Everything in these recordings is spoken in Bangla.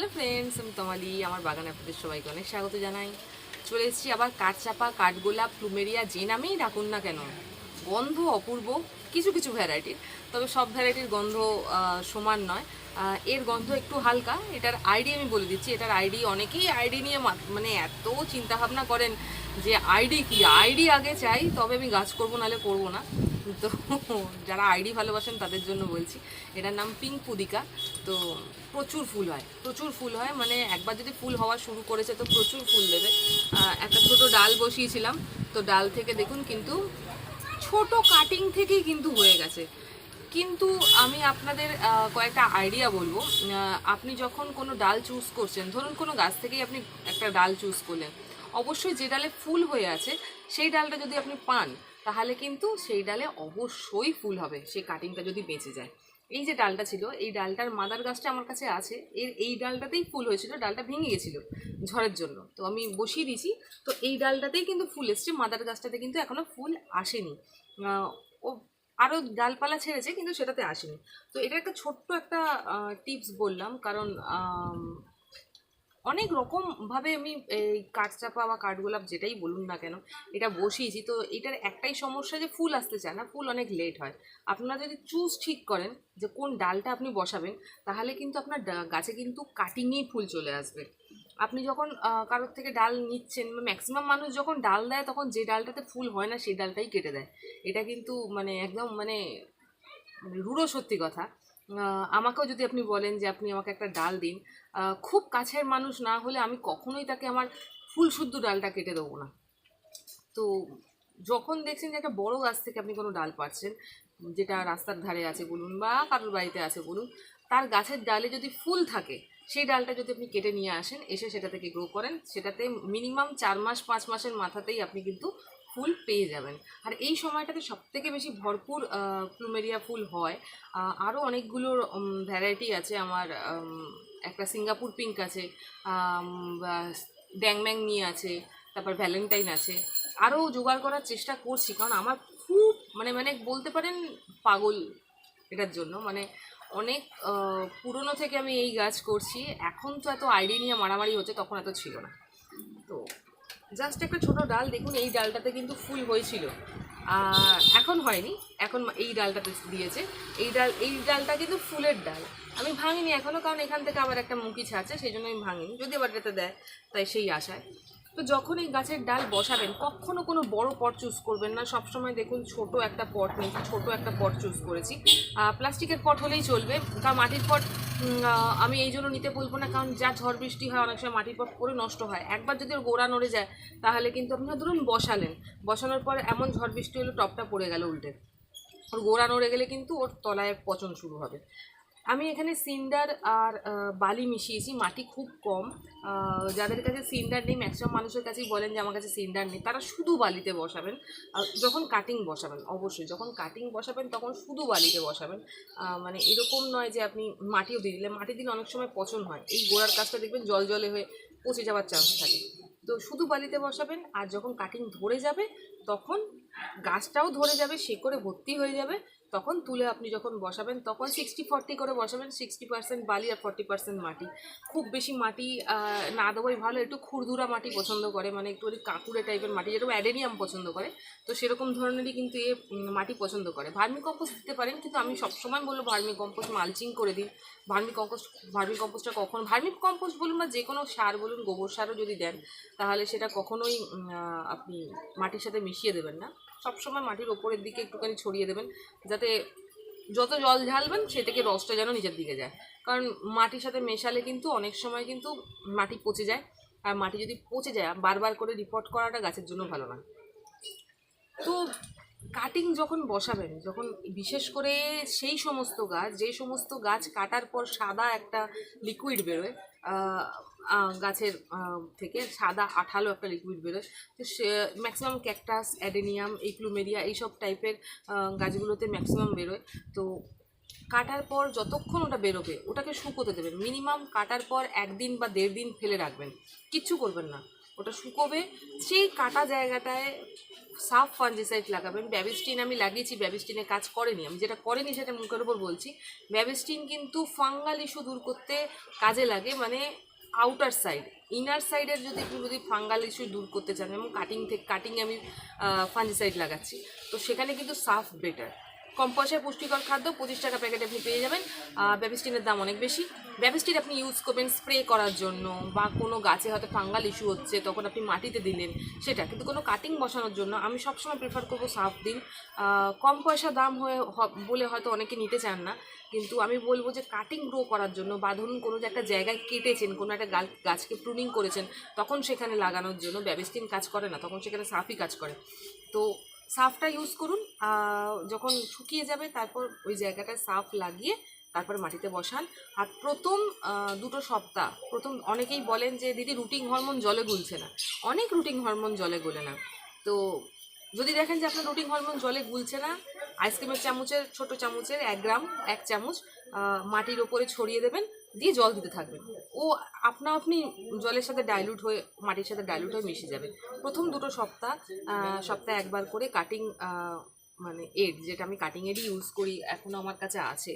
হ্যালো ফ্রেন্ডস আমি তমালি, আমার বাগানে আপনাদের সবাইকে অনেক স্বাগত জানাই। চলে এসেছি আবার কাঠচাপা, কাঠগোলাপ, প্লুমেরিয়া যে নামেই ডাকুন না কেন, গন্ধ অপূর্ব, কিছু কিছু ভ্যারাইটির তবে সব ভ্যারাইটির গন্ধ সমান নয়। এর গন্ধ একটু হালকা, এটার আইডি আমি বলে দিচ্ছি, এটার আইডি অনেকেই আইডি নিয়ে মানে এত চিন্তাভাবনা করেন যে আইডি কি আইডি আগে চাই, তবে আমি গাছ করব, নাহলে করব না। তো যারা আইডি ভালোবাসেন তাদের জন্য বলছি। এটার নাম পিঙ্ক পুদিকা। তো প্রচুর ফুল হয়। প্রচুর ফুল হয় মানে একবার যদি ফুল হওয়া শুরু করেছে তো প্রচুর ফুল দেবে। একটা ছোট ডাল বসিয়েছিলাম। তো ডাল থেকে দেখুন কিন্তু ছোট কাটিং থেকেই কিন্তু হয়ে গেছে। কিন্তু আমি আপনাদের কয়েকটা আইডিয়া বলব। আপনি যখন কোনো ডাল চুজ করছেন, ধরুন কোনো গাছ থেকেই আপনি একটা ডাল চুজ করলেন। অবশ্যই যে ডালে ফুল হয়ে আছে, সেই ডালটা যদি আপনি পান তাহলে কিন্তু সেই ডালে অবশ্যই ফুল হবে, সেই কাটিংটা যদি বেঁচে যায়। এই যে ডালটা ছিল, এই ডালটার মাদার গাছটা আমার কাছে আছে, এর এই ডালটাতেই ফুল হয়েছিল, ডালটা ভেঙে গেছিল ঝড়ের জন্য। তো আমি বসিয়ে দিয়েছি, তো এই ডালটাতেই কিন্তু ফুল এসছে মাদার গাছটাতে কিন্তু এখনও ফুল আসেনি। ও আরও ডালপালা ছেড়েছে, কিন্তু সেটাতে আসেনি। তো এটা একটা ছোট্ট একটা টিপস বললাম, কারণ অনেক রকমভাবে আমি, এই কাঠচাপা বা কাঠগোলাপ যেটাই বলুন না কেন, এটা বসিয়েছি। তো এটার একটাই সমস্যা যে ফুল আসতে চায় না, ফুল অনেক লেট হয়। আপনারা যদি চুজ ঠিক করেন যে কোন ডালটা আপনি বসাবেন, তাহলে কিন্তু আপনার গাছে কিন্তু কাটিংয়েই ফুল চলে আসবে। আপনি যখন কারোর থেকে ডাল নিচ্ছেন, বা ম্যাক্সিমাম মানুষ যখন ডাল দেয়, তখন যে ডালটাতে ফুল হয় না সেই ডালটাই কেটে দেয়। এটা কিন্তু মানে একদম মানে রূঢ় সত্যি কথা। আমাকেও যদি আপনি বলেন যে আপনি আমাকে একটা ডাল দিন খুব কাছের মানুষ না হলে আমি কখনোই তাকে আমার ফুল শুদ্ধ ডালটা কেটে দেবো না। তো যখন দেখছেন যে একটা বড় গাছ থেকে আপনি কোনো ডাল পাচ্ছেন, যেটা রাস্তার ধারে আছে বলুন বা কারোর বাড়িতে আছে বলুন, তার গাছের ডালে যদি ফুল থাকে, সেই ডালটা যদি আপনি কেটে নিয়ে আসেন, এসে সেটা থেকে গ্রো করেন, সেটাতে মিনিমাম চার মাস, পাঁচ মাসের মাথাতেই আপনি কিন্তু ফুল পেয়ে যাবেন। আর এই সময়টাতে সবথেকে বেশি ভরপুর প্লুমেরিয়া ফুল হয়। আরও অনেকগুলো ভ্যারাইটি আছে আমার একটা সিঙ্গাপুর পিঙ্ক আছে ড্যাংম্যাং নিয়ে আছে, তারপর ভ্যালেন্টাইন আছে। আরও জোগাড় করার চেষ্টা করছি, কারণ আমার খুব মানে মানে বলতে পারেন পাগল এটার জন্য। মানে অনেক পুরনো থেকে আমি এই গাছ করছি, এখন তো এত আইডিয়া নিয়ে মারামারি হচ্ছে, তখন এত ছিল না। তো জাস্ট একটা ছোট ডাল, দেখুন এই ডালটাতে কিন্তু ফুল হয়েছিল। এখন হয়নি, এখন এই ডালটাতে দিয়েছে। এই ডাল, এই ডালটা কিন্তু ফুলের ডাল। আমি ভাঙিনি এখনও কারণ এখান থেকে আবার একটা মুখি ছাড়ছে সেই জন্য আমি ভাঙিনি। যদি আবার এটাতে দেয়, তাই সেই আশায়। তো যখন এই গাছের ডাল বসাবেন, কখনো কোনো বড় পট চুজ করবেন না। সবসময় দেখুন, ছোট একটা পট নিয়েছি, ছোট একটা পট চুজ করেছি। প্লাস্টিকের পট হলেই চলবে, কারণ মাটির পট আমি এই জন্য নিতে বলব না, কারণ যা ঝড় বৃষ্টি হয়, অনেক সময় মাটির পট পরে নষ্ট হয়। একবার যদি ওর গোড়া নড়ে যায়, তাহলে কিন্তু আপনার ধরুন বসালেন। বসানোর পর এমন ঝড় বৃষ্টি হলো, টপটা পড়ে গেল উল্টে। ওর গোড়া নড়ে গেলে কিন্তু ওর তলায় পচন শুরু হবে। আমি এখানে সিন্ডার আর বালি মিশিয়েছি, মাটি খুব কম। যাদের কাছে সিন্ডার নেই ম্যাক্সিমাম মানুষের কাছেই বলেন যে আমার কাছে সিন্ডার নেই, তারা শুধু বালিতে বসাবেন। যখন কাটিং বসাবেন, অবশ্যই। যখন কাটিং বসাবেন, তখন শুধু বালিতে বসাবেন। মানে এরকম নয় যে আপনি মাটিও দিয়ে দিলে মাটি দিলে অনেক সময় পচন হয়। এই গোড়ার কাজটা দেখবেন জল জলে হয়ে পচে যাওয়ার চান্স থাকে। তো শুধু বালিতে বসাবেন আর যখন কাটিং ধরে যাবে, তখন গাছটাও ধরে যাবে, সে করে ভর্তি হয়ে যাবে। তখন তুলে আপনি যখন বসাবেন, তখন সিক্সটি ফর্টি করে বসাবেন সিক্সটি পার্সেন্ট বালি আর ফর্টি পার্সেন্ট মাটি। খুব বেশি মাটি না দেওয়াই ভালো, একটু খুরদুরা মাটি পছন্দ করে মানে একটু কাঁকুড়ে টাইপের মাটি, যেরকম অ্যাডেনিয়াম পছন্দ করে। তো সেরকম ধরনেরই কিন্তু এ মাটি পছন্দ করে। ভার্মি কম্পোস্ট দিতে পারেন, কিন্তু আমি সবসময় বলব ভার্মি কম্পোস্ট মালচিং করে দিন। ভার্মি কম্পোস্ট ভার্মি কম্পোস্টটা কখন ভার্মি কম্পোস্ট বলুন বা যে কোনো সার বলুন, গোবর সারও যদি দেন, তাহলে সেটা কখনোই আপনি মাটির সাথে মিশিয়ে দেবেন না। সবসময় মাটির ওপরের দিকে একটুখানি ছড়িয়ে দেবেন, যাতে যত জল ঢালবেন সে থেকে রসটা যেন নিচের দিকে যায়। কারণ মাটির সাথে মেশালে কিন্তু অনেক সময় কিন্তু মাটি পচে যায়, আর মাটি যদি পচে যায়, বারবার করে রিপোর্ট করাটা গাছের জন্য ভালো না। তো কাটিং যখন বসাবেন, যখন বিশেষ করে সেই সমস্ত গাছ, যে সমস্ত গাছ কাটার পর সাদা একটা লিকুইড বেরোয় গাছের থেকে সাদা আঠালো একটা লিকুইড বেরোয়। তো সে ম্যাক্সিমাম ক্যাকটাস অ্যাডেনিয়াম এই প্লুমেরিয়া এইসব টাইপের গাছগুলোতে ম্যাক্সিমাম বেরোয়। তো কাটার পর যতক্ষণ ওটা বেরোবে, ওটাকে শুকোতে দেবেন। মিনিমাম কাটার পর একদিন বা দেড় দিন ফেলে রাখবেন। কিচ্ছু করবেন না। ওটা শুকোবে, সেই কাটা জায়গাটায় সাফ ফাঞ্জিসাইড লাগাবেন। ব্যাবিস্টিন আমি লাগিয়েছি ব্যাবিস্টিনে কাজ করেনি। আমি যেটা করেনি সেটা মুখের উপর বলছি। ব্যাবিস্টিন কিন্তু ফাঙ্গাল ইস্যু দূর করতে কাজে লাগে। মানে আউটার সাইড ইনার সাইডের যদি একটু যদি ফাঙ্গাল ইস্যু দূর করতে চান এবং কাটিং থেকে কাটিং আমি ফাঞ্জিসাইড লাগাচ্ছি, তো সেখানে কিন্তু সাফ বেটার কম পয়সায় পুষ্টিকর খাদ্য, পঁচিশ টাকা প্যাকেট আপনি পেয়ে যাবেন। ব্যাবিস্টিনের দাম অনেক বেশি। ব্যাবিস্টিন আপনি ইউজ করবেন স্প্রে করার জন্য বা কোনো গাছে হয়তো ফাঙ্গাল ইস্যু হচ্ছে, তখন আপনি মাটিতে দিলেন সেটা। কিন্তু কোনো কাটিং বসানোর জন্য আমি সবসময় প্রেফার করব সাফ দিন। কম পয়সা দাম হয়ে বলে হয়তো অনেকে নিতে চান না, কিন্তু আমি বলব যে কাটিং গ্রো করার জন্য বা ধরুন কোনো যে একটা জায়গায় কেটেছেন, কোনো একটা গাছকে প্রুনিং করেছেন, তখন সেখানে লাগানোর জন্য ব্যাবিস্টিন কাজ করে না, তখন সেখানে সাফই কাজ করে। তো সাফটা ইউজ করুন যখন শুকিয়ে যাবে তারপর ওই জায়গাটায় সাফ লাগিয়ে তারপরে মাটিতে বসান। আর প্রথম দুটো সপ্তাহ, প্রথম অনেকেই বলেন যে, দিদি রুটিং হরমোন জলে গুলছে না। অনেক রুটিং হরমোন জলে গুলে না। তো যদি দেখেন যে, আপনার রুটিং হরমোন জলে গুলছে না আইসক্রিমের চামচের, ছোট চামচের এক গ্রাম, এক চামচ মাটির ওপরে ছড়িয়ে দেবেন। দিয়ে জল দিতে থাকবেন ও আপনা আপনি জলের সাথে ডাইলুট হয়ে, মাটির সাথে ডাইলুট হয়ে মিশে যাবে। প্রথম দুটো সপ্তাহ সপ্তাহে একবার করে কাটিং মানে এড, যেটা আমি কাটিং এডই ইউজ করি এখনও আমার কাছে আছে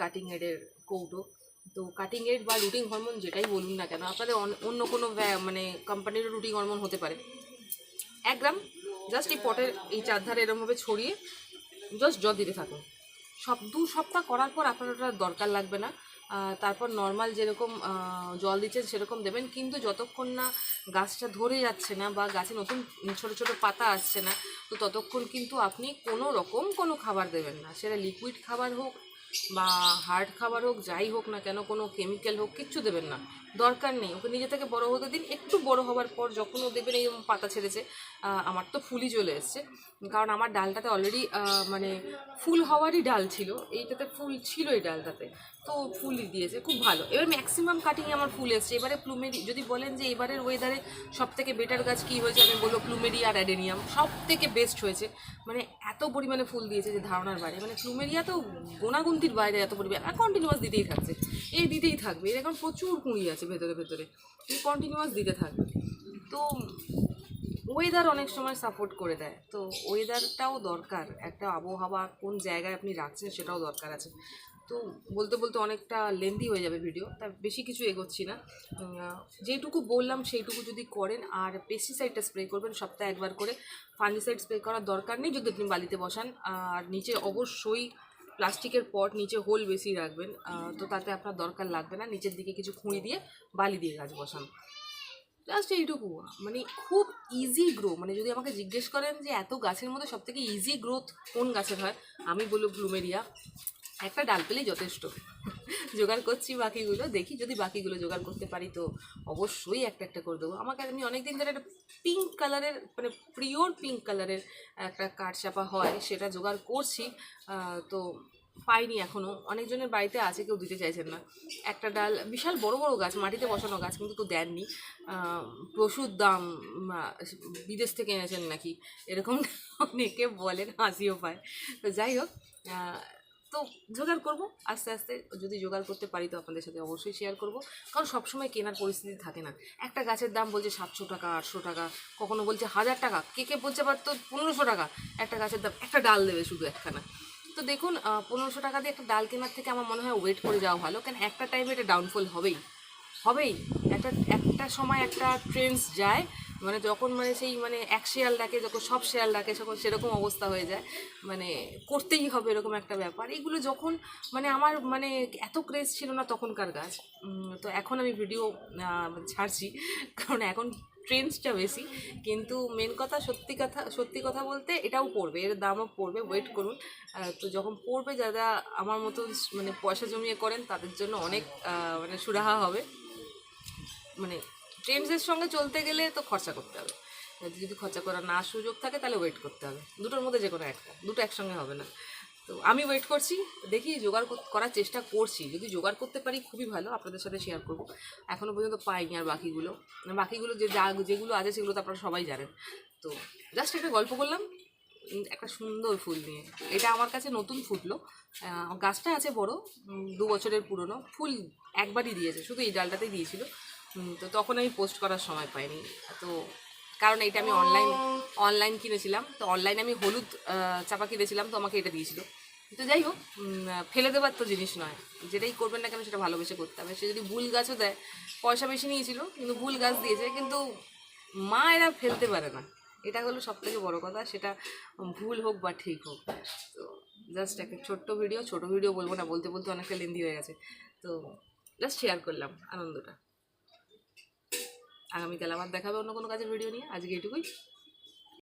কাটিং এডের কৌটো। তো কাটিং এড বা রুটিং হরমোন যেটাই বলুন না কেন, আপনাদের অন্য কোনো মানে কোম্পানির রুটিং হরমোন হতে পারে। এক গ্রাম জাস্ট এই পটের, এই চারধারে এরমভাবে ছড়িয়ে জাস্ট জল দিতে থাকুন। সব, দু সপ্তাহ করার পর আপনার দরকার লাগবে না। তারপর নর্মাল যেরকম জল দিচ্ছেন সেরকম দেবেন। কিন্তু যতক্ষণ না গাছটা ধরে যাচ্ছে না বা গাছে নতুন ছোট ছোট পাতা আসছে না, তো ততক্ষণ কিন্তু আপনি কোনো রকম কোনো খাবার দেবেন না। সেটা লিকুইড খাবার হোক বা হার্ড খাবার হোক, যাই হোক না কেন, কোনো কেমিক্যাল হোক, কিচ্ছু দেবেন না। দরকার নেই। ওকে নিজে থেকে বড় হতে দিন। একটু বড় হওয়ার পর যখন ও দেবেন এই পাতা ছেড়েছে আমার তো ফুলই চলে এসছে। কারণ আমার ডালটাতে অলরেডি মানে ফুল হওয়ারই ডাল ছিল। এইটাতে ফুল ছিল এই ডালটাতে। তো ফুলই দিয়েছে। খুব ভালো। এবার ম্যাক্সিমাম কাটিংয়ে আমার ফুল এসছে। এবারে প্লুমেরি যদি বলেন যে এবারের ওয়েদারে সব থেকে বেটার গাছ কী হয়েছে, আমি বলব প্লুমেরি আর অ্যাডেনিয়াম সব থেকে বেস্ট হয়েছে। মানে এত পরিমাণে ফুল দিয়েছে যে ধারণার বাইরে। মানে প্লুমেরিয়া তো গোনাগুন্তির বাইরে এত পরিমাণে কন্টিনিউয়াস দিতেই থাকছে। এই দিতেই থাকবে। এর এখন প্রচুর কুঁড়ি আছে। ভেতরে ভেতরে। এই কন্টিনিউয়াস দিতে থাকবে তো ওয়েদার অনেক সময় সাপোর্ট করে দেয়। তো ওয়েদারটাও দরকার। একটা আবহাওয়া কোন জায়গায় আপনি রাখছেন সেটাও দরকার আছে। তো বলতে বলতে অনেকটা লেন্দি হয়ে যাবে ভিডিও তা বেশি কিছু এগোচ্ছি না। যেটুকু বললাম সেইটুকু যদি করেন আর পেস্টিসাইডটা স্প্রে করবেন, সপ্তাহে একবার করে। ফাঙ্গিসাইড স্প্রে করার দরকার নেই যদি আপনি বালিতে বসান। আর নিচে অবশ্যই প্লাস্টিকের পট নিচে হোল বেশি রাখবেন তো তাতে আপনার দরকার লাগবে না। নিচের দিকে কিছু খুঁড়ি দিয়ে বালি দিয়ে গাছ বসান। জাস্ট এইটুকু। মানে খুব ইজি গ্রো মানে যদি আমাকে জিজ্ঞেস করেন যে এত গাছের মধ্যে সবথেকে ইজি গ্রোথ কোন গাছের হয়, আমি বলব ব্লুমেরিয়া একটা ডাল পেলেই যথেষ্ট। জোগাড় করছি বাকিগুলো, দেখি যদি বাকিগুলো জোগাড় করতে পারি তো অবশ্যই একটা একটা করে দেবো। আমাকে আমি অনেক দিন ধরে একটা পিঙ্ক কালারের মানে পিওর পিঙ্ক কালারের একটা কাঠ চাপা হয়, সেটা জোগাড় করছি। তো পাইনি এখনও অনেকজনের বাড়িতে আছে, কেউ দিতে চাইছেন না। একটা ডাল, বিশাল বড় বড় গাছ, মাটিতে বসানো গাছ, কিন্তু কেউ দেননি। প্রচুর দাম বিদেশ থেকে এনেছেন নাকি? এরকম অনেকে বলেন, হাসিও পায়। তো যাই হোক তো জোগাড় করব। আস্তে আস্তে যদি জোগাড় করতে পারি তো আপনাদের সাথে অবশ্যই শেয়ার করব। কারণ সবসময় কেনার পরিস্থিতি থাকে না। একটা গাছের দাম বলছে সাতশো টাকা, আটশো টাকা, কখনো বলছে হাজার টাকা, কে কে বলছে আবার তো পনেরোশো টাকা। একটা গাছের দাম, একটা ডাল দেবে শুধু একখানা। তো দেখুন পনেরোশো টাকা দিয়ে একটা ডাল কেনার থেকে আমার মনে হয় ওয়েট করে যাওয়া ভালো। কারণ একটা টাইমে এটা ডাউনফল হবেই। হবেই। একটা একটা সময় একটা ট্রেন্ডস যায়। মানে যখন মানে সেই মানে এক শেয়াল ডাকে যখন সব শেয়াল ডাকে তখন সেরকম অবস্থা হয়ে যায়। মানে করতেই হবে এরকম একটা ব্যাপার। এইগুলো যখন মানে আমার মানে এত ক্রেজ ছিল না তখনকার গাছ তো এখন আমি ভিডিও ছাড়ছি। কারণ এখন ট্রেন্ডসটা বেশি। কিন্তু মেন কথা, সত্যি কথা সত্যি কথা বলতে এটাও পড়বে। এর দামও পড়বে। ওয়েট করুন। তো যখন পড়বে, যারা আমার মতো মানে পয়সা জমিয়ে করেন, তাদের জন্য অনেক মানে সুরাহা হবে। মানে ট্রেন্ডসের সঙ্গে চলতে গেলে তো খরচা করতে হবে। যদি খরচা করার না সুযোগ থাকে, তাহলে ওয়েট করতে হবে। দুটোর মধ্যে যে কোনো একটা, দুটো একসঙ্গে হবে না। তো আমি ওয়েট করছি, দেখি জোগাড় করার চেষ্টা করছি। যদি জোগাড় করতে পারি, খুবই ভালো, আপনাদের সাথে শেয়ার করব। এখনও পর্যন্ত পাইনি আর বাকিগুলো। বাকিগুলো যে যা, যেগুলো আছে, সেগুলো তো আপনারা সবাই জানেন। তো জাস্ট একটা গল্প করলাম একটা সুন্দর ফুল নিয়ে। এটা আমার কাছে নতুন ফুটলো। গাছটা আছে বড় দু বছরের পুরনো। ফুল একবারই দিয়েছে, শুধু এই ডালটাতেই দিয়েছিল। তো তখন আমি পোস্ট করার সময় পাইনি। তো কারণ এটা আমি অনলাইন অনলাইন কিনেছিলাম। তো অনলাইনে আমি হলুদ চাপা কিনেছিলাম তো আমাকে এটা দিয়েছিল। তো যাই হোক ফেলে দেবার তো জিনিস নয়। যেটাই করবেন না কেন সেটা ভালোবেসে করতে হবে। সে যদি ভুল গাছও দেয় পয়সা বেশি নিয়েছিল কিন্তু ভুল গাছ দিয়েছে। কিন্তু মা এরা ফেলতে পারে না। এটা হলো সব থেকে বড়ো কথা। সেটা ভুল হোক বা ঠিক হোক। তো জাস্ট একটা ছোট্ট ভিডিও ছোট ভিডিও বলব না। বলতে বলতে অনেকটা লেন্দি হয়ে গেছে। তো জাস্ট শেয়ার করলাম আনন্দটা। আগামীকাল আবার দেখাবে অন্য কোনো কাজের ভিডিও নিয়ে। আজকে এটুকুই।